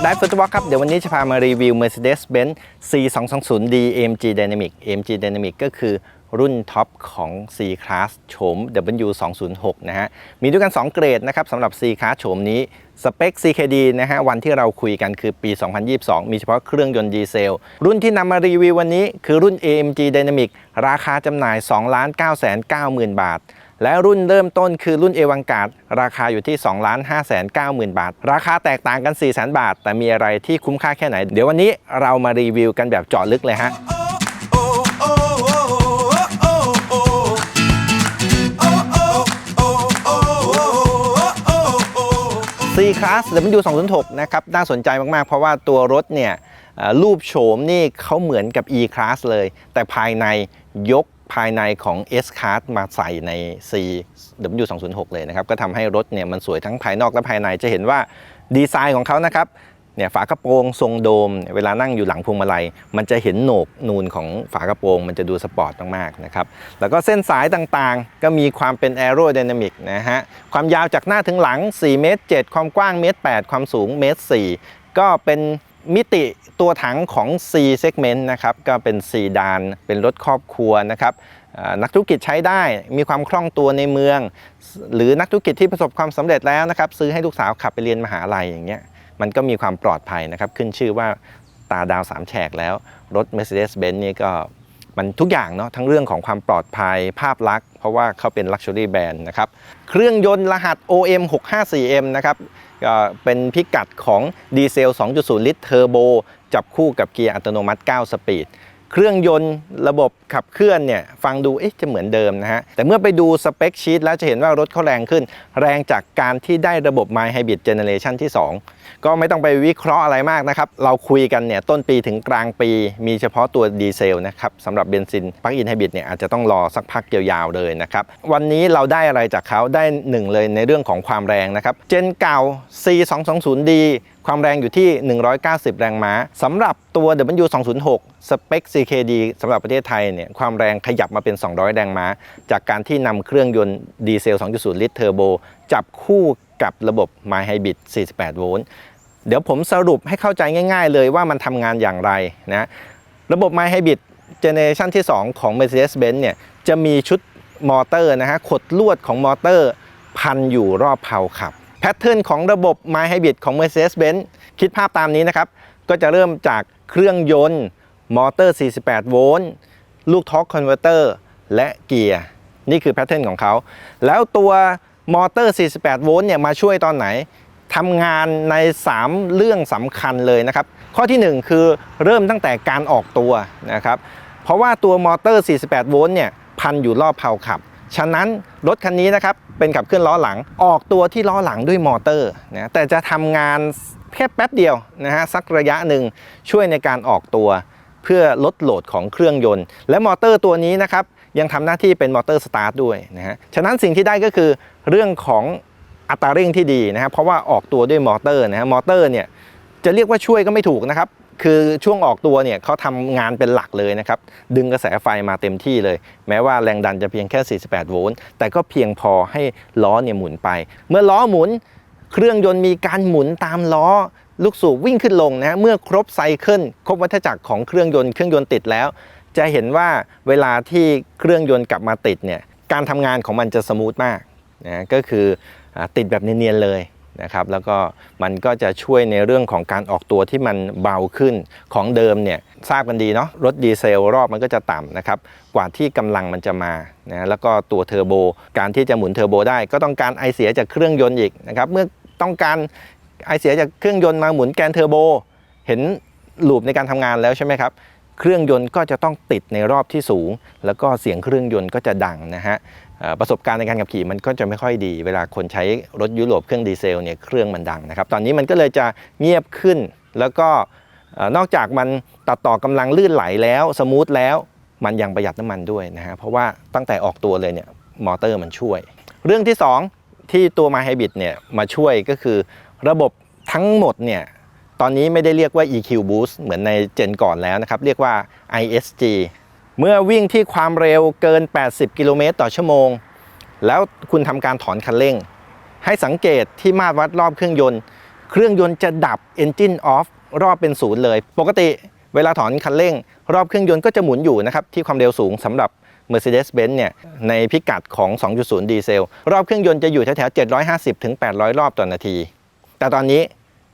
กได้ฟุตบอลครับ เดี๋ยววันนี้จะพามารีวิว Mercedes-Benz C220D AMG Dynamic AMG Dynamic ก็คือรุ่นท็อปของ C Class โฉม W206 นะฮะ มีด้วยกัน 2 เกรดนะครับสำหรับ C Class โฉมนี้ สเปค CKD นะฮะ วันที่เราคุยกันคือปี 2022 มีเฉพาะเครื่องยนต์ดีเซล รุ่นที่นำมารีวิววันนี้คือรุ่น AMG Dynamic ราคาจำหน่าย 2 9 9 0 0 0 0 บาท และรุ่นเริ่มต้นคือรุ่นเอวังการ์ดราคาอยู่ที่ 2 5 9 0 0 0 0 บาท ราคาแตกต่างกัน 4 0 0 0 0 0 บาท แต่มีอะไรที่คุ้มค่าแค่ไหน เดี๋ยววันนี้เรามารีวิวกันแบบเจาะลึกเลยฮะ C Class W206 นะครับ น่าสนใจมาก ๆ เพราะว่าตัวรถเนี่ยรูปโฉมนี่เขาเหมือนกับ E Class เลย แต่ภายในยก ภายในของ S Class มาใส่ใน C W206 เลยนะครับ ก็ทำให้รถเนี่ยมันสวยทั้งภายนอกและภายในจะเห็นว่าดีไซน์ของเขานะครับเนี่ยฝากระโปรงทรงโดม เวลานั่งอยู่หลังพวงมาลัย มันจะเห็นโหนกนูนของฝากระโปรง มันจะดูสปอร์ตมากๆนะครับ แล้วก็เส้นสายต่างๆ ก็มีความเป็นแอโร d y นามิกนะฮะ ความยาวจากหน้าถึงหลัง 4 เมตร 7 ความกว้างเมตร 8 ความสูงเมตร 4 ก็เป็น มิติตัวถังของ C segment นะครับก็เป็น C ดาน เป็นรถครอบครัวนะครับนักธุรกิจใช้ได้มีความคล่องตัวในเมือง หรือนักธุรกิจที่ประสบความสำเร็จแล้วนะครับซื้อให้ลูกสาวขับไปเรียนมหาลัยอย่างเงี้ยมันก็มีความปลอดภัยนะครับขึ้นชื่อว่าตาดาวสามแฉกแล้ว รถ Mercedes-Benz นี่ก็มันทุกอย่างเนาะทั้งเรื่องของความปลอดภัยภาพลักษณ์ เพราะว่าเขาเป็น Luxury Brand นะครับเครื่องยนต์รหัส OM 654M นะครับก็เป็นพิกัดของดีเซล 2.0 ลิตรเทอร์โบจับคู่กับเกียร์อัตโนมัติ 9 สปีด เครื่องยนต์ระบบขับเคลื่อนเนี่ยฟังดูเอ๊ะจะเหมือนเดิมนะฮะ แต่เมื่อไปดูสเปคชีตแล้วจะเห็นว่ารถเขาแรงขึ้น แรงจากการที่ได้ระบบ My Hybrid Generation ที่ 2 ก็ไม่ต้องไปวิเคราะห์อะไรมากนะครับ เราคุยกันเนี่ยต้นปีถึงกลางปีมีเฉพาะตัวดีเซลนะครับสำหรับเบนซินปลั๊กอินไฮบริดเนี่ยอาจจะต้องรอสักพักยาวๆเลยนะครับ วันนี้เราได้อะไรจากเขาได้หนึ่งเลยในเรื่องของความแรงนะครับเจนเก่า C220D ความแรงอยู่ที่ 190 แรงม้าสำหรับตัว W206 สเปค CKD สำหรับประเทศไทยเนี่ยความแรงขยับมาเป็น 200 แรงม้า จากการที่นำเครื่องยนต์ดีเซล 2.0 ลิตรเทอร์โบ จับคู่กับระบบ My Hybrid 48 โวลต์เดี๋ยวผมสรุปให้เข้าใจง่าย ๆ เลยว่ามันทำงานอย่างไรนะระบบ My Hybrid Generation ที่ 2 ของ Mercedes-Benz เนี่ยจะมีชุดมอเตอร์นะฮะขดลวดของมอเตอร์พันอยู่รอบเพลาขับ แพทเทิร์นของระบบ My Hybrid ของ Mercedes-Benz คิดภาพตามนี้นะครับ ก็จะเริ่มจากเครื่องยนต์ มอเตอร์ 48 โวลต์ลูกทอร์กคอนเวอร์เตอร์และเกียร์นี่คือแพทเทิร์นของเขา แล้วตัวมอเตอร์ 48 โวลต์เนี่ยมาช่วยตอนไหนทำงานใน 3 เรื่องสำคัญเลยนะครับ ข้อทีหนึ่1 คือเริ่มตั้งแต่การออกตัวนะครับ เพราะว่าตัวมอเตอร์ 48 โวลต์เนี่ยพันอยู่รอบเพาขับ ฉะนั้นรถคันนี้นะครับเป็นขับเคลื่อนล้อหลัง ออกตัวที่ล้อหลังด้วยมอเตอร์นะแต่จะทำงานแค่แป๊บเดียวนะฮะสักระยะหนึ่งช่วยในการออกตัวเพื่อลดโหลดของเครื่องยนต์ และมอเตอร์ตัวนี้นะครับยังทำหน้าที่เป็นมอเตอร์สตาร์ทด้วยนะฮะฉะนั้นสิ่งที่ได้ก็คือเรื่องของอัตราเร่งที่ดีนะครับเพราะว่าออกตัวด้วยมอเตอร์นะฮะมอเตอร์เนี่ยจะเรียกว่าช่วยก็ไม่ถูกนะครับ คือช่วงออกตัวเนี่ยเขาทำงานเป็นหลักเลยนะครับ ดึงกระแสไฟมาเต็มที่เลย แม้ว่าแรงดันจะเพียงแค่ 48 โวลต์แต่ก็เพียงพอให้ล้อเนี่ยหมุนไป เมื่อล้อหมุน เครื่องยนต์มีการหมุนตามล้อ ลูกสูบวิ่งขึ้นลงนะเมื่อครบไซเคิลครบวัฏจักรของเครื่องยนต์เครื่องยนต์ติดแล้ว จะเห็นว่าเวลาที่เครื่องยนต์กลับมาติดเนี่ยการทำงานของมันจะสมูทมากนะก็คือติดแบบเนียนๆเลย นะครับแล้วก็มันก็จะช่วยในเรื่องของการออกตัวที่มันเบาขึ้นของเดิมเนี่ยทราบกันดีเนาะรถดีเซลรอบมันก็จะต่ำนะครับกว่าที่กำลังมันจะมานะแล้วก็ตัวเทอร์โบการที่จะหมุนเทอร์โบได้ก็ต้องการไอเสียจากเครื่องยนต์อีกนะครับเมื่อต้องการไอเสียจากเครื่องยนต์มาหมุนแกนเทอร์โบ เห็นลูปในการทำงานแล้วใช่ไหมครับเครื่องยนต์ก็จะต้องติดในรอบที่สูง แล้วก็เสียงเครื่องยนต์ก็จะดังนะฮะ ประสบการณ์ในการขับขี่มันก็จะไม่ค่อยดี เวลาคนใช้รถยุโรปเครื่องดีเซลเนี่ยเครื่องมันดังนะครับ ตอนนี้มันก็เลยจะเงียบขึ้น แล้วก็นอกจากมันตัดต่อกำลังลื่นไหลแล้วสมูทแล้วมันยังประหยัดน้ำมันด้วยนะฮะเพราะว่าตั้งแต่ออกตัวเลยเนี่ยมอเตอร์มันช่วย เรื่องที่สองที่ตัว My Hybrid เนี่ยมาช่วยก็คือระบบทั้งหมดเนี่ยตอนนี้ไม่ได้เรียกว่า EQ Boost เหมือนในเจนก่อนแล้วนะครับ เรียกว่า ISG เมื่อวิ่งที่ความเร็วเกิน 80 กิโลเมตรต่อชั่วโมง แล้วคุณทำการถอนคันเร่ง ให้สังเกตที่มาตรวัดรอบเครื่องยนต์ เครื่องยนต์จะดับ Engine off รอบเป็นศูนย์เลย ปกติเวลาถอนคันเร่ง รอบเครื่องยนต์ก็จะหมุนอยู่นะครับที่ความเร็วสูงสำหรับ Mercedes-Benz เนี่ยในพิกัดของ 2.0 ดีเซล รอบเครื่องยนต์จะอยู่แถวๆ750ถึง800 รอบต่อนาที แต่ตอนนี้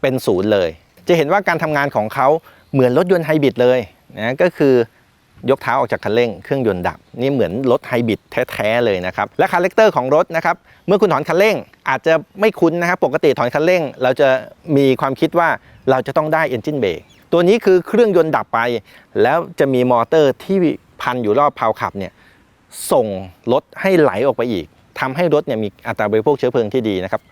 เป็นศูนย์เลย จะเห็นว่าการทำงานของเขาเหมือนรถยนต์ไฮบริดเลยนะก็คือ ยกเท้าออกจากคันเร่งเครื่องยนต์ดับ นี่เหมือนรถไฮบริดแท้ๆเลยนะครับ และคาแรคเตอร์ของรถนะครับเมื่อคุณถอนคันเร่ง อาจจะไม่คุ้นนะครับปกติถอนคันเร่ง เราจะมีความคิดว่าเราจะต้องได้ Engine Brake ตัวนี้คือเครื่องยนต์ดับไป แล้วจะมีมอเตอร์ที่พันอยู่รอบเพลาขับเนี่ยส่งรถให้ไหลออกไปอีกทำให้รถเนี่ยมีอัตราบริโภคเชื้อเพลิงที่ดีนะครับ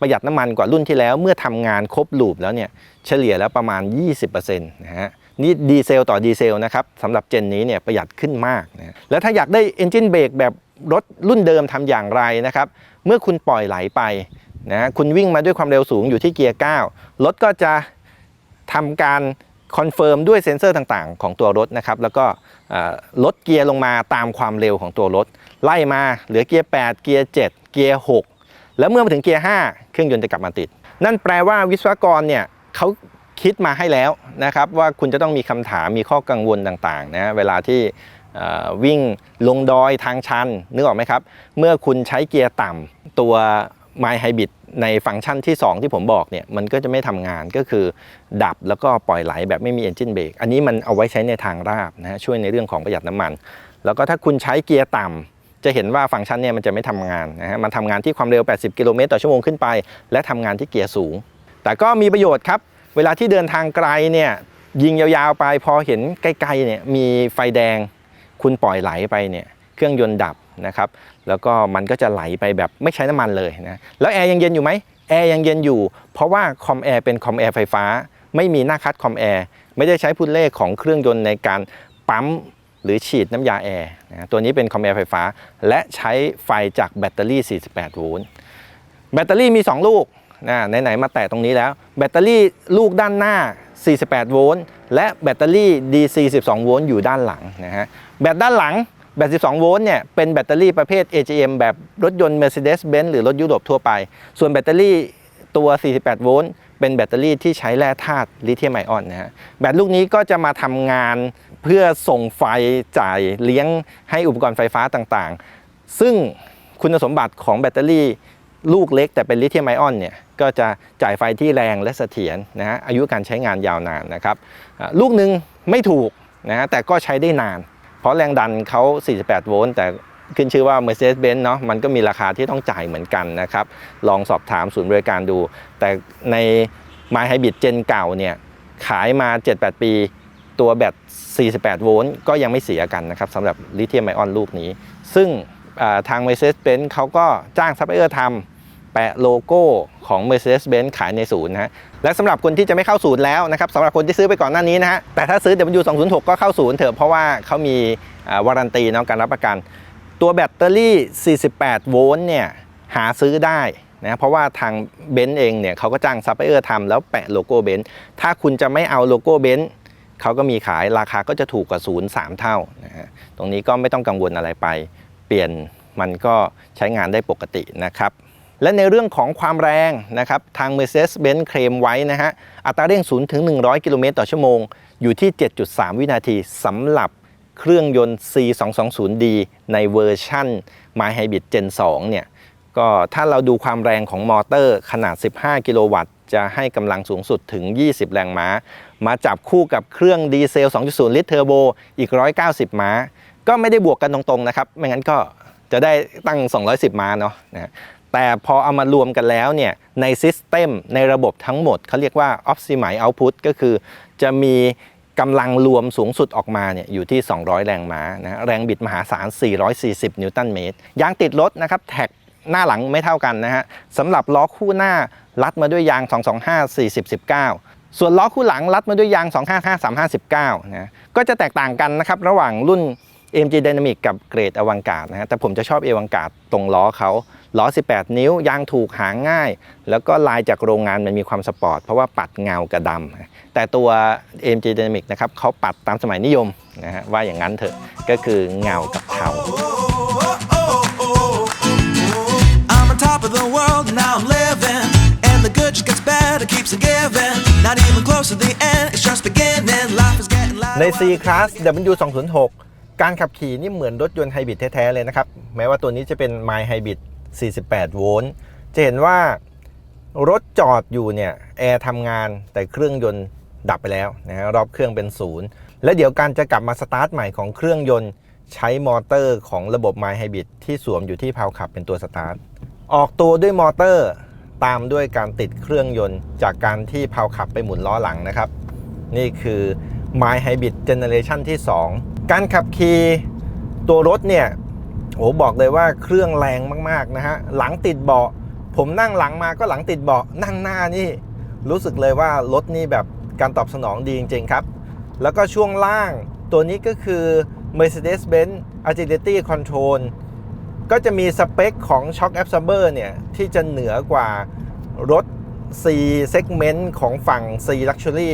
ประหยัดน้ำมันกว่ารุ่นที่แล้วเมื่อทำงานครบลูปแล้วเนี่ยเฉลี่ยแล้วประมาณ 20%นะฮะ นี่ดีเซลต่อดีเซลนะครับสำหรับเจนนี้เนี่ยประหยัดขึ้นมากนะแล้วถ้าอยากได้ Engine Brake แบบรถรุ่นเดิมทำอย่างไรนะครับ เมื่อคุณปล่อยไหลไปนะคุณวิ่งมาด้วยความเร็วสูงอยู่ที่เกียร์ 9 รถก็จะทำการคอนเฟิร์มด้วยเซ็นเซอร์ต่างๆ ของตัวรถนะครับ แล้วก็ลดเกียร์ลงมาตามความเร็วของตัวรถ ไล่มาเหลือเกียร์ 8 เกียร์ 7 เกียร์ 6 แล้วเมื่อมาถึงเกียร์ 5 เครื่องยนต์จะกลับมาติด นั่นแปลว่าวิศวกรเนี่ยเขา คิดมาให้แล้วนะครับว่าคุณจะต้องมีคำถามมีข้อกังวลต่างๆนะเวลาที่วิ่งลงดอยทางชันนึกออกไหมครับ เมื่อคุณใช้เกียร์ต่ำตัว My Hybrid ในฟังก์ชันที่ 2 ที่ผมบอกเนี่ยมันก็จะไม่ทำงานก็คือ ดับแล้วก็ปล่อยไหลแบบไม่มี Engine Brake อันนี้มันเอาไว้ใช้ในทางราบนะฮะช่วยในเรื่องของประหยัดน้ำมัน แล้วก็ถ้าคุณใช้เกียร์ต่ำจะเห็นว่าฟังก์ชันเนี่ยมันจะไม่ทำงานนะฮะ มันทำงานที่ความเร็ว 80 กิโลเมตรต่อชั่วโมงขึ้นไป และทำงานที่เกียร์สูง แต่ก็มีประโยชน์ครับ เวลาที่เดินทางไกลเนี่ยยิงยาวๆไปพอเห็นใกล้ๆเนี่ยมีไฟแดงคุณปล่อยไหลไปเนี่ยเครื่องยนต์ดับนะครับ แล้วก็มันก็จะไหลไปแบบไม่ใช้น้ำมันเลยนะแล้วแอร์ยังเย็นอยู่ไหมแอร์ยังเย็นอยู่ เพราะว่าคอมแอร์เป็นคอมแอร์ไฟฟ้า ไม่มีหน้าคัดคอมแอร์ไม่ได้ใช้พุนเล่ของเครื่องยนต์ในการปั๊มหรือฉีดน้ำยาแอร์นะตัวนี้เป็นคอมแอร์ไฟฟ้า และใช้ไฟจากแบตเตอรี่ 48 โวลต์แบตเตอรี่มี 2 ลูก นะไหนๆมาแตะตรงนี้แล้ว แบตเตอรี่ลูกด้านหน้า 48 โวลต์และแบตเตอรี่ DC 12 โวลต์อยู่ด้านหลังนะฮะแบตด้านหลังแบต 12 โวลต์เนี่ยเป็นแบตเตอรี่ประเภท AGM แบบรถยนต์ Mercedes-Benz หรือรถยุโรปทั่วไป ส่วนแบตเตอรี่ตัว 48 โวลต์เป็นแบตเตอรี่ที่ใช้แร่ธาตุลิเธียมไอออนนะฮะแบตลูกนี้ก็จะมาทำงานเพื่อส่งไฟจ่ายเลี้ยงให้อุปกรณ์ไฟฟ้าต่างๆ ซึ่งคุณสมบัติของแบตเตอรี่ ลูกเล็กแต่เป็นลิเธียมไอออนเนี่ยก็จะจ่ายไฟที่แรงและเสถียรนะฮะอายุการใช้งานยาวนานนะครับลูกหนึ่งไม่ถูกนะฮะแต่ก็ใช้ได้นาน เพราะแรงดันเขา 48 โวลต์แต่ขึ้นชื่อว่า Mercedes-Benz เนาะมันก็มีราคาที่ต้องจ่ายเหมือนกันนะครับ ลองสอบถามศูนย์บริการดู แต่ใน My Hybrid เจนเก่าเนี่ยขายมา 7-8 ปีตัวแบต 48 โวลต์ก็ยังไม่เสียกันนะครับสำหรับลิเธียมไอออนลูกนี้ ซึ่งทาง Mercedes-Benz เขาก็จ้างซัพพลายเออร์ทำ แปะโลโก้ของ Mercedes-Benz ขายในศูนย์นะฮะและสำหรับคนที่จะไม่เข้าศูนย์แล้วนะครับสำหรับคนที่ซื้อไปก่อนหน้านี้นะฮะแต่ถ้าซื้อ W206 ก็เข้าศูนย์เถอะเพราะว่าเขามีวารันตีเนาะการรับประกัน ตัวแบตเตอรี่ 48 โวลต์เนี่ยหาซื้อได้นะเพราะว่าทางเบนซ์เองเนี่ยเขาก็จ้างซัพพลายเออร์ทำแล้วแปะโลโก้เบนซ์ถ้าคุณจะไม่เอาโลโก้เบนซ์เขาก็มีขายราคาก็จะถูกกว่าศูนย์สามเท่านะฮะตรงนี้ก็ไม่ต้องกังวลอะไรไป เปลี่ยนมันก็ใช้งานได้ปกตินะครับ และในเรื่องของความแรงนะครับทาง Mercedes-Benz เคลมไว้นะฮะอัตราเร่ง0ถึง100 กิโลเมตรต่อชั่วโมง อยู่ที่ 7.3 วินาทีสำหรับเครื่องยนต์ C220D ในเวอร์ชั่น My Hybrid Gen 2 เนี่ยก็ถ้าเราดูความแรงของมอเตอร์ขนาด 15 กิโลวัตต์ จะให้กำลังสูงสุดถึง 20 แรงม้า มาจับคู่กับเครื่องดีเซล 2.0 ลิตรเทอร์โบอีก 190 ม้า ก็ไม่ได้บวกกันตรงๆนะครับ ไม่งั้นก็จะได้ตั้ง 210 ม้าเนาะนะ แต่พอเอามารวมกันแล้วเนี่ยในซิสเต็มในระบบทั้งหมดเขาเรียกว่า Optimize Output ก็คือจะมีกำลังรวมสูงสุดออกมาเนี่ยอยู่ที่ 200 แรงม้านะแรงบิดมหาศาล 440 นิวตันเมตร ยางติดรถนะครับแท็กหน้าหลังไม่เท่ากันนะฮะสำหรับล้อคู่หน้ารัดมาด้วยยาง 225 40 19 ส่วนล้อคู่หลังรัดมาด้วยยาง 255 35 19นะก็จะแตกต่างกันนะครับระหว่างรุ่น AMG Dynamic กับเกรดอวังการนะฮะแต่ผมจะชอบเอวังการตรงล้อเขา ล้อ 18 นิ้วยางถูกหางง่าย แล้วก็ลายจากโรงงานมันมีความสปอร์ตเพราะว่าปัดเงากับดำแต่ตัว AMG Dynamic นะครับเขาปัดตามสมัยนิยมนะฮะว่าอย่างนั้นเถอะก็คือเงากับเทา I'm on top of the world, now I'm living. And the good just gets better, keeps on close to the end. It's just beginning. Life is getting louder. ใน C Class W 2 0 6การขับขี่นี่เหมือนรถยนต์ไฮบริดแท้ ๆ เลยนะครับ แม้ว่าตัวนี้จะเป็น My Hybrid 48 โวลต์ จะเห็นว่ารถจอดอยู่เนี่ยแอร์ทำงานแต่เครื่องยนต์ดับไปแล้วนะฮะรอบเครื่องเป็นศูนย์และเดี๋ยวการจะกลับมาสตาร์ทใหม่ของเครื่องยนต์ ใช้มอเตอร์ของระบบ My Hybrid ที่สวมอยู่ที่พลาขับเป็นตัวสตาร์ทออกตัวด้วยมอเตอร์ตามด้วยการติดเครื่องยนต์ จากการที่พลาขับไปหมุนล้อหลังนะครับ นี่คือ My Hybrid Generation ที่ 2 การขับขี่ตัวรถเนี่ย โอ้บอกเลยว่าเครื่องแรงมากๆนะฮะหลังติดเบาะผมนั่งหลังมาก็หลังติดเบาะนั่งหน้านี่ รู้สึกเลยว่ารถนี่แบบการตอบสนองดีจริง ๆ ครับ แล้วก็ช่วงล่างตัวนี้ก็คือ Mercedes-Benz Agility Control ก็จะมีสเปคของ Shock Absorber เนี่ย ที่จะเหนือกว่ารถ C segment ของฝั่ง C Luxury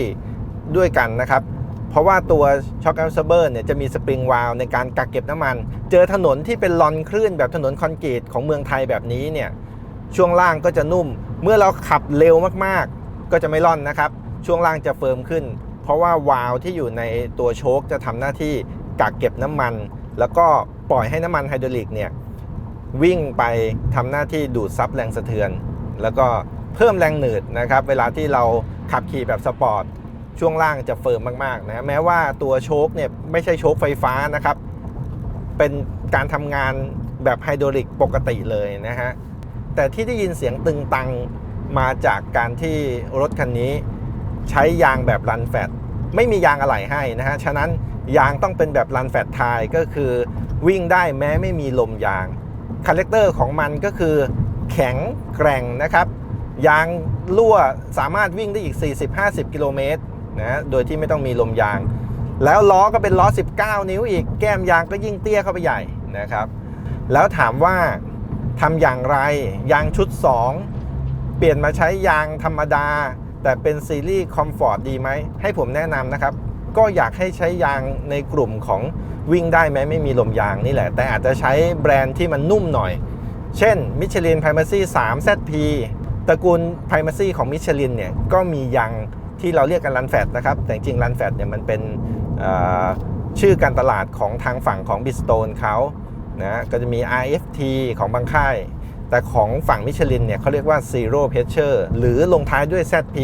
ด้วยกันนะครับ เพราะว่าตัว Shock Absorber เนี่ยจะมีสปริงวาลในการกักเก็บน้ำมัน เจอถนนที่เป็นลอนคลื่นแบบถนนคอนกรีตของเมืองไทยแบบนี้เนี่ยช่วงล่างก็จะนุ่ม เมื่อเราขับเร็วมากๆ ก็จะไม่ร่อนนะครับ ช่วงล่างจะเฟิร์มขึ้น เพราะว่าวาล์วที่อยู่ในตัวโชคจะทำหน้าที่กักเก็บน้ำมัน แล้วก็ปล่อยให้น้ำมันไฮดรอลิกเนี่ยวิ่งไปทำหน้าที่ดูดซับแรงสะเทือน แล้วก็เพิ่มแรงหนืดนะครับ เวลาที่เราขับขี่แบบสปอร์ต ช่วงล่างจะเฟิร์มมากๆนะแม้ว่าตัวโชคเนี่ยไม่ใช่โชคไฟฟ้านะครับ เป็นการทำงานแบบไฮดรอลิกปกติเลยนะฮะ แต่ที่ได้ยินเสียงตึงตังมาจากการที่รถคันนี้ใช้ยางแบบรันแฟตไม่มียางอะไหล่ให้นะฮะ ฉะนั้นยางต้องเป็นแบบรันแฟตไทยก็คือวิ่งได้แม้ไม่มีลมยาง คาแรคเตอร์ของมันก็คือแข็งแกร่งนะครับ ยางรั่วสามารถวิ่งได้อีก 40-50 กิโลเมตร นะโดยที่ไม่ต้องมีลมยาง แล้วล้อก็เป็นล้อ 19 นิ้วอีกแก้มยางก็ยิ่งเตี้ยเข้าไปใหญ่นะครับ แล้วถามว่าทำอย่างไรยางชุด 2 เปลี่ยนมาใช้ยางธรรมดา แต่เป็นซีรีส์คอมฟอร์ตดีไหม ให้ผมแนะนำนะครับ ก็อยากให้ใช้ยางในกลุ่มของวิ่งได้ไหมไม่มีลมยางนี่แหละ แต่อาจจะใช้แบรนด์ที่มันนุ่มหน่อย เช่น Michelin Primacy 3 ZP ตระกูล Primacy ของ Michelin เนี่ยก็มียาง ที่เราเรียกกันรันแฟตนะครับ แต่จริงรันแฟตเนี่ยมันเป็นชื่อการตลาดของทางฝั่งของ Bridgestone เขานะก็จะมี RFT ของบางค่าย แต่ของฝั่งมิชลินเนี่ยเขาเรียกว่า Zero Pressure หรือลงท้ายด้วย ZP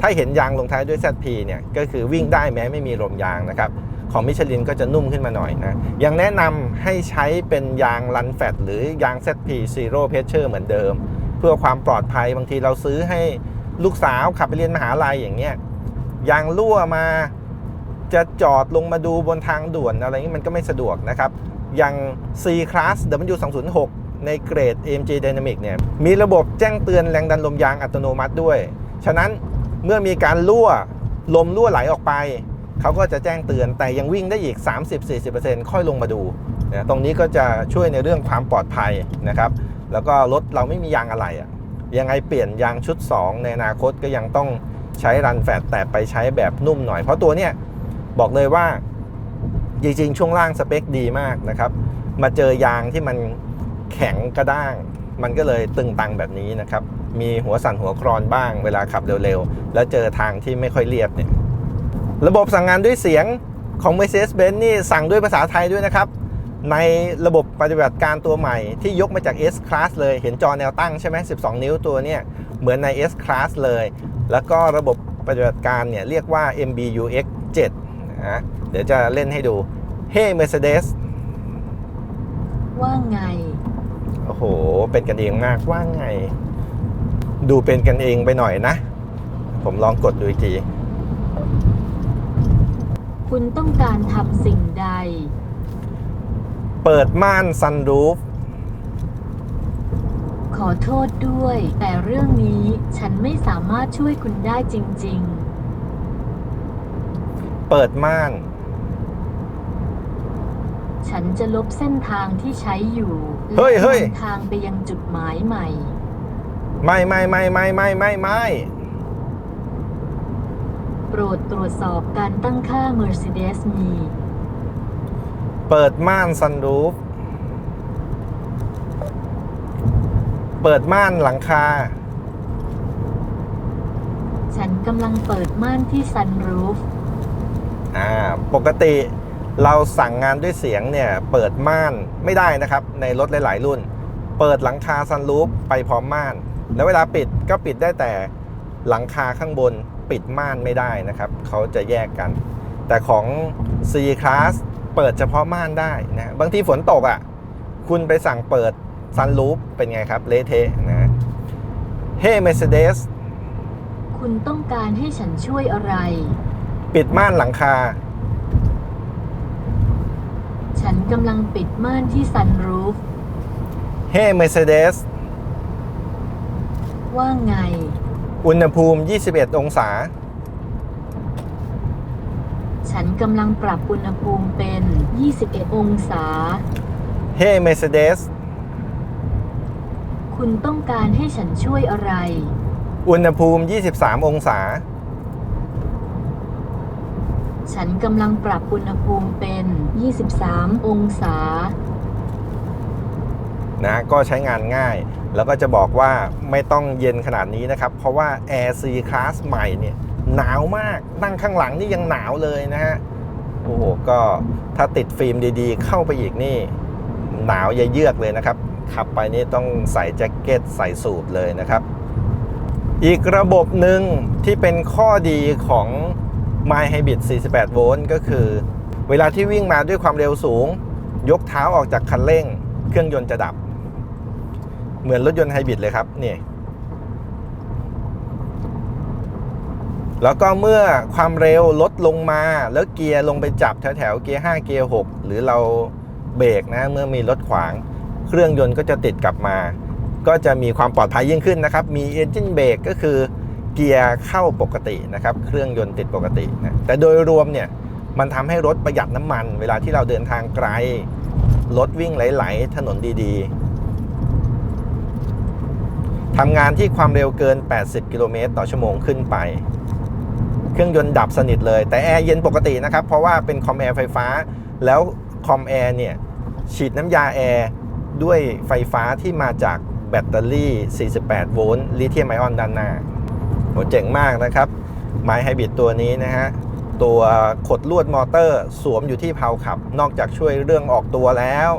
ถ้าเห็นยางลงท้ายด้วย ZP เนี่ยก็คือวิ่งได้แม้ไม่มีลมยางนะครับ ของมิชลินก็จะนุ่มขึ้นมาหน่อยนะยังแนะนำให้ใช้เป็นยางรันแฟตหรือยาง ZP Zero Pressure เหมือนเดิม เพื่อความปลอดภัยบางทีเราซื้อให้ ลูกสาวขับไปเรียนมหาลัยอย่างเงี้ยยางรั่วมาจะจอดลงมาดูบนทางด่วนอะไรนี้มันก็ไม่สะดวกนะครับ อย่าง C Class W 2 0 6 ในเกรด AMG Dynamic เนี่ยมีระบบแจ้งเตือนแรงดันลมยางอัตโนมัติด้วย ฉะนั้นเมื่อมีการรั่วลมรั่วไหลออกไป เขาก็จะแจ้งเตือนแต่ยังวิ่งได้อีก 30-40%ค่อยลงมาดูนะตรงนี้ก็จะช่วยในเรื่องความปลอดภัยนะครับ แล้วก็รถเราไม่มียางอะไรอะ ยังไงเปลี่ยนยางชุด 2 ในอนาคตก็ยังต้องใช้รันแฟตแต่ไปใช้แบบนุ่มหน่อย เพราะตัวเนี้ยบอกเลยว่าจริงๆ ช่วงล่างสเปคดีมากนะครับ มาเจอยางที่มันแข็งกระด้าง มันก็เลยตึงตังแบบนี้นะครับ มีหัวสั่นหัวครอนบ้างเวลาขับเร็วๆ แล้วเจอทางที่ไม่ค่อยเรียบเนี่ยระบบสั่งงานด้วยเสียงของ Mercedes-Benz นี่สั่งด้วยภาษาไทยด้วยนะครับ ในระบบปฏิบัติการตัวใหม่ที่ยกมาจาก S Class เลยเห็นจอแนวตั้งใช่ไหม12 นิ้วตัวเนี่ยเหมือนใน S Class เลย แล้วก็ระบบปฏิบัติการเนี่ยเรียกว่า MBUX 7นะเดี๋ยวจะเล่นให้ดู Hey Mercedes ว่าไง โอ้โห เป็นกันเองมากว่าไง ดูเป็นกันเองไปหน่อยนะ ผมลองกดดูอีกที คุณต้องการทำสิ่งใด เปิดม่านซันรูฟขอโทษด้วย แต่เรื่องนี้ฉันไม่สามารถช่วยคุณได้จริง เปิดม่าน ๆ ฉันจะลบเส้นทางที่ใช้อยู่เฮ้ยเฮ้ยและดินทางไปยังจุดหมายใหม่ ไม่ไม่ไม่ไม่ไม่ไม่ไม่โปรดตรวจสอบการตั้งค่า Mercedes มี เปิดม่านซันรูฟ เปิดม่านหลังคา ฉันกำลังเปิดม่านที่ซันรูฟ อ่า ปกติเราสั่งงานด้วยเสียงเนี่ย เปิดม่านไม่ได้นะครับ ในรถหลาย ๆ รุ่น เปิดหลังคาซันรูฟไปพร้อมม่าน แล้วเวลาปิดก็ปิดได้แต่หลังคาข้างบนปิดม่านไม่ได้นะครับ เขาจะแยกกัน แต่ของ C Class เปิดเฉพาะม่านได้นะบางทีฝนตกอะ่ะ คุณไปสั่งเปิดซันรูฟเป็นไงครับ เละเทะนะเฮ้ Mercedes คุณต้องการให้ฉันช่วยอะไร ปิดม่านหลังคา ฉันกำลังปิดม่านที่ซันรูฟเฮ้ Mercedes ว่าไง อุณหภูมิ 21 องศา ฉันกำลังปรับอุณหภูมิเป็น 21 องศา เฮ้ Mercedes คุณต้องการให้ฉันช่วยอะไร อุณหภูมิ 23 องศา ฉันกำลังปรับอุณหภูมิเป็น 23 องศา นะ ก็ใช้งานง่าย แล้วก็จะบอกว่าไม่ต้องเย็นขนาดนี้นะครับ เพราะว่า Air C Class ใหม่เนี่ย หนาวมากนั่งข้างหลังนี่ยังหนาวเลยนะฮะโอ้โหก็ถ้าติดฟิล์มดีๆ เข้าไปอีกนี่ หนาวเยือกเลยนะครับ ขับไปนี่ต้องใส่แจ็คเก็ตใส่สูทเลยนะครับ อีกระบบหนึ่งที่เป็นข้อดีของ My Hybrid 48 โวลต์ก็คือ เวลาที่วิ่งมาด้วยความเร็วสูง ยกเท้าออกจากคันเร่ง เครื่องยนต์จะดับ เหมือนรถยนต์ไฮบริดเลยครับนี่ แล้วก็เมื่อความเร็วลดลงมา แล้วเกียร์ลงไปจับแถวๆเกียร์5เกียร์6หรือเราเบรกนะเมื่อมีรถขวาง เครื่องยนต์ก็จะติดกลับมา ก็จะมีความปลอดภัยยิ่งขึ้นนะครับ มี Engine Brake ก็คือเกียร์เข้าปกตินะครับ เครื่องยนต์ติดปกตินะแต่โดยรวมเนี่ยมันทำให้รถประหยัดน้ำมัน เวลาที่เราเดินทางไกล รถวิ่งไหลๆถนนดีๆทำงานที่ความเร็วเกิน 80 กิโลเมตรต่อชั่วโมงขึ้นไป เครื่องยนต์ดับสนิทเลย แต่แอร์เย็นปกตินะครับ เพราะว่าเป็นคอมแอร์ไฟฟ้า แล้วคอมแอร์เนี่ยฉีดน้ำยาแอร์ด้วยไฟฟ้าที่มาจากแบตเตอรี่ 48 โวลต์ลิเธียมไอออนด้านหน้าโหเจ๋งมากนะครับ ไม้ไฮบริดตัวนี้นะฮะ ตัวขดลวดมอเตอร์สวมอยู่ที่เพาขับ นอกจากช่วยเรื่องออกตัวแล้ว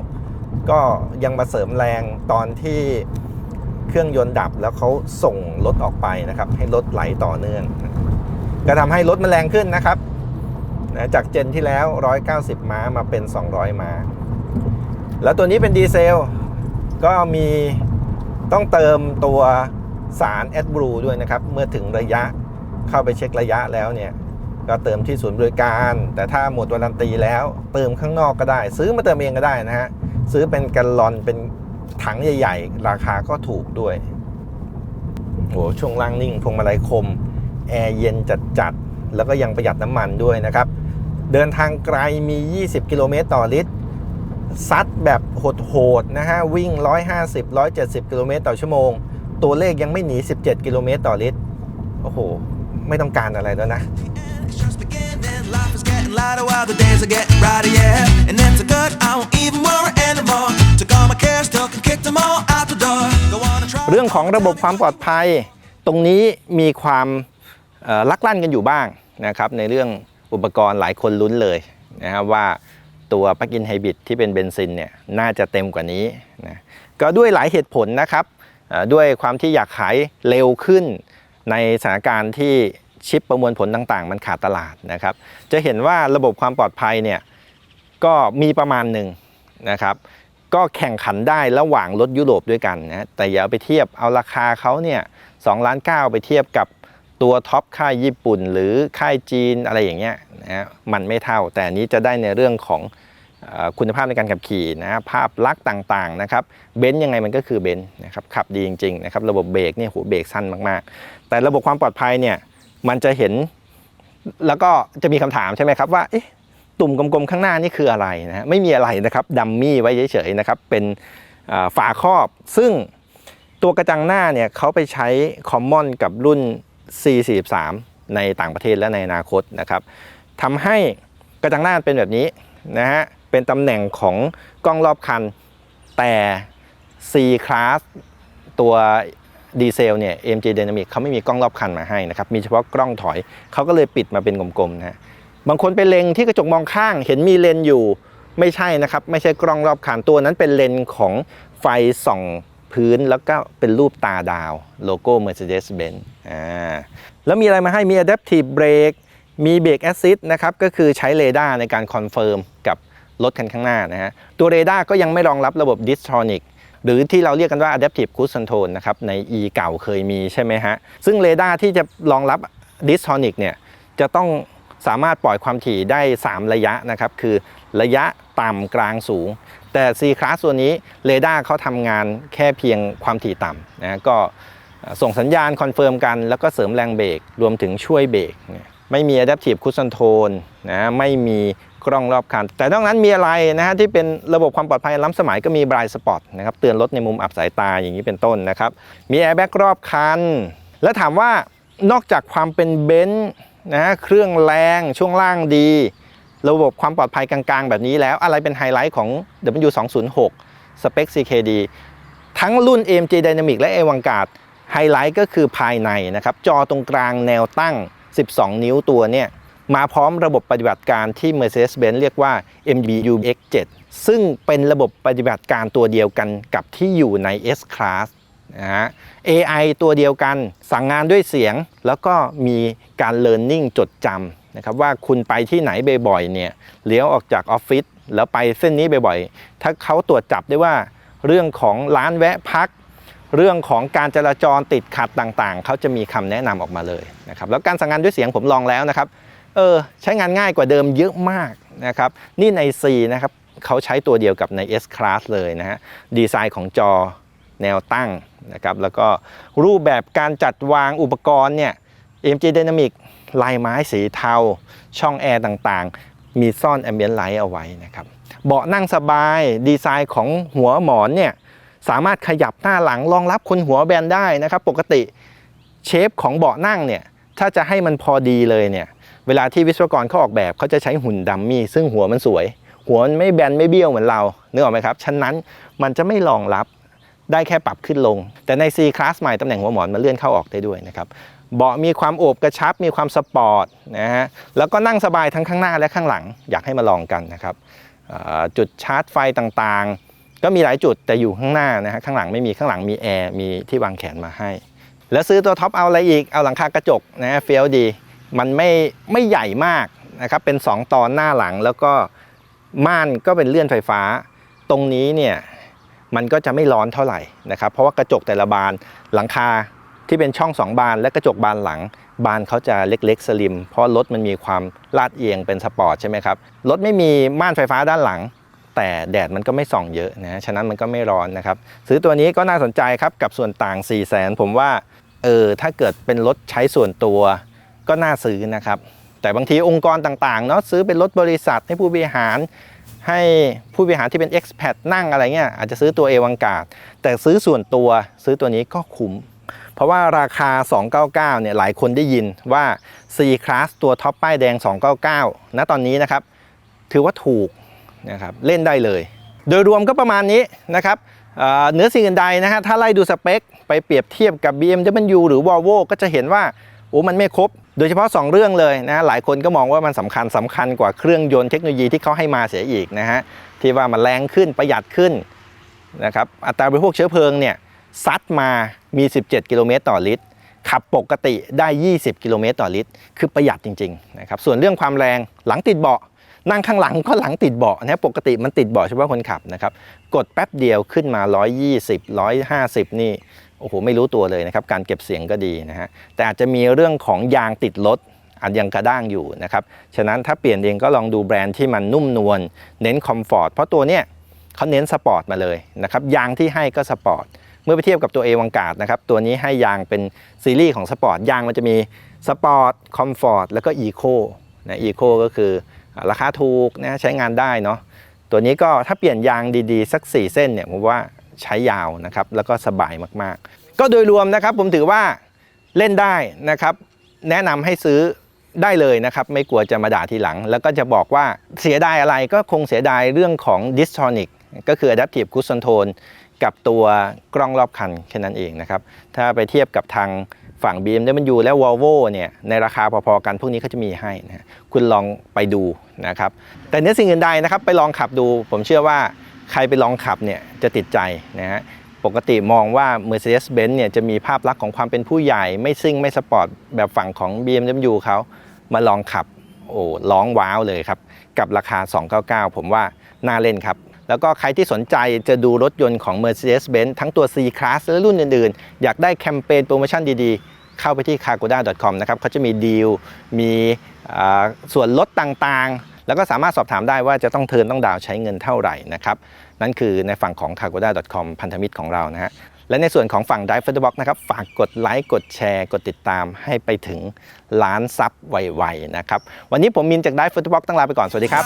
ก็ยังมาเสริมแรงตอนที่เครื่องยนต์ดับแล้วเขาส่งรถออกไปนะครับ ให้รถไหลต่อเนื่อง ก็ทำให้รถมันแรงขึ้นนะครับนะจากเจนที่แล้ว 190 ม้ามาเป็น 200 ม้า แล้วตัวนี้เป็นดีเซล ก็มีต้องเติมตัวสารแอดบลูด้วยนะครับ เมื่อถึงระยะเข้าไปเช็คระยะแล้วเนี่ย ก็เติมที่ศูนย์บริการ แต่ถ้าหมดวารันตีแล้ว เติมข้างนอกก็ได้ ซื้อมาเติมเองก็ได้นะฮะ ซื้อเป็นแกันลอนเป็นถังใหญ่ ๆ ราคาก็ถูกด้วยโหช่วงล่างนิ่งพวงมาลัยคม แอร์เย็นจัดๆ แล้วก็ยังประหยัดน้ำมันด้วยนะครับ เดินทางไกลมี 20 กิโลเมตรต่อลิตร ซัดแบบโหดๆนะฮะ วิ่ง 150 170 กิโลเมตรต่อชั่วโมง ตัวเลขยังไม่หนี 17 กิโลเมตรต่อลิตร โอ้โห ไม่ต้องการอะไรแล้วนะ It's just beginning. Life is getting lighter while the days are getting brighter, yeah. And it's a good, I won't even worry anymore. Took all my cares, took and kicked them all out the door. Go on and try. เรื่องของระบบความปลอดภัย ตรงนี้มีความเอ่อ ลักลั่นกันอยู่บ้างนะครับในเรื่องอุปกรณ์หลายคนลุ้นเลยนะครับว่าตัวปลั๊กอินไฮบริดที่เป็นเบนซินเนี่ยน่าจะเต็มกว่านี้นะก็ด้วยหลายเหตุผลนะครับด้วยความที่อยากขายเร็วขึ้นในสถานการณ์ที่ชิปประมวลผลต่างๆ มันขาดตลาดนะครับ จะเห็นว่าระบบความปลอดภัยเนี่ยก็มีประมาณหนึ่งนะครับก็แข่งขันได้ระหว่างรถยุโรปด้วยกันนะแต่อย่าเอาไปเทียบเอาราคาเขาเนี่ยสองล้านเก้าไปเทียบกับ ตัวท็อปค่ายญี่ปุ่น หรือค่ายจีนอะไรอย่างเงี้ยนะฮะมันไม่เท่า แต่อันนี้จะได้ในเรื่องของคุณภาพในการขับขี่นะภาพลักษณ์ต่างๆนะครับเบนซ์ยังไงมันก็คือเบนซ์นะครับขับดีจริงๆนะครับระบบเบรกเนี่ยโหเบรกสั้นมากๆ แต่ระบบความปลอดภัยเนี่ยมันจะเห็นแล้วก็จะมีคำถามใช่ไหมครับว่าเอ๊ะตุ่มกลมๆข้างหน้านี่คืออะไรนะฮะไม่มีอะไรนะครับดัมมี่ไว้เฉยๆนะครับเป็นฝาครอบ ซึ่งตัวกระจังหน้าเนี่ยเขาไปใช้คอมมอนกับรุ่น C43 ในต่างประเทศและในอนาคตนะครับทำให้กระจังหน้าเป็นแบบนี้นะฮะเป็นตำแหน่งของกล้องรอบคัน แต่ C Class ตัวดีเซลเนี่ย MG Dynamic เขาไม่มีกล้องรอบคันมาให้นะครับ มีเฉพาะกล้องถอย เขาก็เลยปิดมาเป็นกลมๆนะฮะบางคนไปเล็งที่กระจกมองข้างเห็นมีเลนอยู่ไม่ใช่นะครับ ไม่ใช่กล้องรอบคันตัวนั้นเป็นเลนของไฟส่อง พื้นแล้วก็เป็นรูปตาดาวโลโก้ Mercedes-Benz อ่าแล้วมีอะไรมาให้มี Adaptive Brake มีเบรกแอสซิสนะครับก็คือใช้เรดาร์ในการคอนเฟิร์มกับรถคันข้างหน้านะฮะตัวเรดาร์ก็ยังไม่รองรับระบบ Distronic หรือที่เราเรียกกันว่า Adaptive Cruise Control นะครับใน E เก่าเคยมีใช่ไหมฮะ ซึ่งเรดาร์ที่จะรองรับ Distronic เนี่ยจะต้องสามารถปล่อยความถี่ได้ 3 ระยะนะครับ คือระยะต่ำกลางสูง แต่ C Class ตัวนี้เรดาร์เขาทำงานแค่เพียงความถี่ต่ำนะก็ส่งสัญญาณคอนเฟิร์มกันแล้วก็เสริมแรงเบรกรวมถึงช่วยเบรกไม่มี Adaptive Cruise Control นะไม่มีกล้องรอบคัน แต่นอกนั้นมีอะไรนะฮะที่เป็นระบบความปลอดภัยล้ำสมัยก็มี Blind Spot นะครับเตือนรถในมุมอับสายตาอย่างนี้เป็นต้นนะครับ มี Airbag รอบคัน แล้วถามว่านอกจากความเป็นเบนซ์นะฮะเครื่องแรงช่วงล่างดี ระบบความปลอดภัยกลางๆ แบบนี้แล้วอะไรเป็นไฮไลท์ของ W206 สเปค CKD ทั้งรุ่น AMG Dynamic และ a v a n g a r d ไฮไลท์ก็คือภายในนะครับจอตรงกลางแนวตั้ง 12 นิ้วตัวเนี่ยมาพร้อมระบบปฏิบัติการที่ Mercedes-Benz เรียกว่า MBU X7 ซึ่งเป็นระบบปฏิบัติการตัวเดียวกันกับที่อยู่ใน S Class นะฮะ AI ตัวเดียวกันสั่งงานด้วยเสียง แล้วก็มีการ learning จดจำ นะครับว่าคุณไปที่ไหนบ่อยๆเนี่ยเลี้ยวออกจากออฟฟิศแล้วไปเส้นนี้บ่อยๆถ้าเขาตรวจจับได้ว่าเรื่องของร้านแวะพัก เรื่องของการจราจรติดขัดต่างๆ เขาจะมีคำแนะนำออกมาเลยนะครับแล้วการสั่งงานด้วยเสียงผมลองแล้วนะครับเออใช้งานง่ายกว่าเดิมเยอะมากนะครับนี่ใน C นะครับเขาใช้ตัวเดียวกับใน S Class เลยนะฮะดีไซน์ของจอแนวตั้งนะครับแล้วก็รูปแบบการจัดวางอุปกรณ์เนี่ย AMG Dynamic ลายไม้สีเทา ช่องแอร์ต่างๆ มีซ่อน Ambient Light เอาไว้นะครับ เบาะนั่งสบายดีไซน์ของหัวหมอนเนี่ยสามารถขยับหน้าหลังรองรับคนหัวแบนได้นะครับ ปกติเชฟของเบาะนั่งเนี่ยถ้าจะให้มันพอดีเลยเนี่ยเวลาที่วิศวกรเขาออกแบบเขาจะใช้หุ่นดัมมี่ ซึ่งหัวมันสวย หัวมันไม่แบนไม่เบี้ยวเหมือนเราเนึกออกไหมครับฉะนั้นมันจะไม่รองรับได้แค่ปรับขึ้นลง แต่ใน C Class ใหม่ตำแหน่งหัวหมอนมันเลื่อนเข้าออกได้ด้วยนะครับ เบาะมีความโอบกระชับมีความสปอร์ตนะฮะแล้วก็นั่งสบายทั้งข้างหน้าและข้างหลังอยากให้มาลองกันนะครับจุดชาร์จไฟต่างๆ ก็มีหลายจุดแต่อยู่ข้างหน้านะฮะข้างหลังไม่มีข้างหลังมีแอร์มีที่วางแขนมาให้ แล้วซื้อตัวท็อปเอาอะไรอีกเอาหลังคากระจกนะฮะเฟี้ยวดี มันไม่ไม่ใหญ่มากนะครับเป็น 2 ตอนหน้าหลังแล้วก็ม่านก็เป็นเลื่อนไฟฟ้า ตรงนี้เนี่ยมันก็จะไม่ร้อนเท่าไหร่นะครับเพราะว่ากระจกแต่ละบานหลังคา ที่เป็นช่อง 2 บานและกระจกบานหลัง บานเขาจะเล็กๆสลิม เพราะรถมันมีความลาดเอียงเป็นสปอร์ตใช่ไหมครับ รถไม่มีม่านไฟฟ้าด้านหลัง แต่แดดมันก็ไม่ส่องเยอะนะ ฉะนั้นมันก็ไม่ร้อนนะครับ ซื้อตัวนี้ก็น่าสนใจครับ กับส่วนต่าง 4 0 0 0 0 0ผมว่า เออ ถ้าเกิดเป็นรถใช้ส่วนตัว ก็น่าซื้อนะครับ แต่บางทีองค์กรต่างๆเนาะซื้อเป็นรถบริษัทให้ผู้บริหารให้ผู้บริหารที่เป็น expat นั่งอะไรเงี้ยอาจจะซื้อตัวเอวังกาดแต่ซื้อส่วนตัวซื้อตัวนี้ก็คุ้ม เพราะว่าราคา 299 เนี่ยหลายคนได้ยินว่า C Class ตัวท็อปป้ายแดง 299 ณตอนนี้นะครับ ถือว่าถูกนะครับเล่นได้เลย โดยรวมก็ประมาณนี้นะครับเเหนือสิ่งอื่นใดนะฮะถ้าไล่ดูสเปค ไปเปรียบเทียบกับ BMW หรือ Volvo ก็จะเห็นว่าโอ้มันไม่ครบ โดยเฉพาะ 2 เรื่องเลยนะหลายคนก็มองว่ามันสำคัญสำคัญกว่าเครื่องยนต์เทคโนโลยีที่เขาให้มาเสียอีกนะฮะที่ว่ามันแรงขึ้นประหยัดขึ้นนะครับอัตราบริโภคเชื้อเพลิงเนี่ย ซัดมามี 17 กิโลเมตรต่อลิตร ขับปกติได้ 20 กิโลเมตรต่อลิตร คือประหยัดจริงๆนะครับส่วนเรื่องความแรงหลังติดเบาะนั่งข้างหลังก็หลังติดเบาะนะปกติมันติดเบาะเฉพาะคนขับนะครับกดแป๊บเดียวขึ้นมา 120 150 นี่โอ้โหไม่รู้ตัวเลยนะครับการเก็บเสียงก็ดีนะฮะแต่อาจจะมีเรื่องของยางติดรถอาจยังกระด้างอยู่นะครับฉะนั้นถ้าเปลี่ยนเองก็ลองดูแบรนด์ที่มันนุ่มนวลเน้นคอมฟอร์ตเพราะตัวเนี้ยเขาเน้นสปอร์ตมาเลยนะครับยางที่ให้ก็สปอร์ต เมื่อไปเทียบกับตัวเอวังกาดนะครับตัวนี้ให้ยางเป็นซีรีส์ของสปอร์ตยางมันจะมีสปอร์ตคอมฟอร์ตแล้วก็อีโคนะอีโคก็คือราคาถูกนะใช้งานได้เนาะตัวนี้ก็ถ้าเปลี่ยนยางดีๆ สัก 4 เส้นเนี่ยผมว่าใช้ยาวนะครับแล้วก็สบายมากๆ ก็โดยรวมนะครับผมถือว่าเล่นได้นะครับแนะนำให้ซื้อได้เลยนะครับ ไม่กลัวจะมาด่าทีหลัง แล้วก็จะบอกว่าเสียดายอะไรก็คงเสียดายเรื่องของ Distronic ก็คือ Adaptive Cruise Control กับตัวกล้องรอบคันแค่นั้นเองนะครับ ถ้าไปเทียบกับทางฝั่ง BMW และ Volvo เนี่ยในราคาพอๆกันพวกนี้เขาจะมีให้นะฮะคุณลองไปดูนะครับ แต่เนื้อสิ่งอื่นใดนะครับไปลองขับดู ผมเชื่อว่าใครไปลองขับเนี่ยจะติดใจนะฮะปกติมองว่า Mercedes-Benz เนี่ยจะมีภาพลักษณ์ของความเป็นผู้ใหญ่ไม่ซิ่งไม่สปอร์ตแบบฝั่งของ BMW เขามาลองขับโอ้ร้องว้าวเลยครับ กับราคา 299 ผมว่าน่าเล่นครับ แล้วก็ใครที่สนใจจะดูรถยนต์ของ Mercedes-Benz ทั้งตัว C-Class และรุ่นอื่นๆ อยากได้แคมเปญโปรโมชั่นดีๆ เข้าไปที่ cargoda.com นะครับเขาจะมีดีลมีส่วนลดต่างๆ แล้วก็สามารถสอบถามได้ว่าจะต้องเทินต้องดาวใช้เงินเท่าไหร่นะครับ นั่นคือในฝั่งของ cargoda.com พันธมิตรของเรานะฮะ และในส่วนของฝั่ง Drive f o t o Box นะครับ ฝากกดไลค์ กดแชร์ กดติดตามให้ไปถึงล้านซับไวๆนะครับ วันนี้ผมมินจาก Drive f o t o Box ต้องลาไปก่อน สวัสดีครับ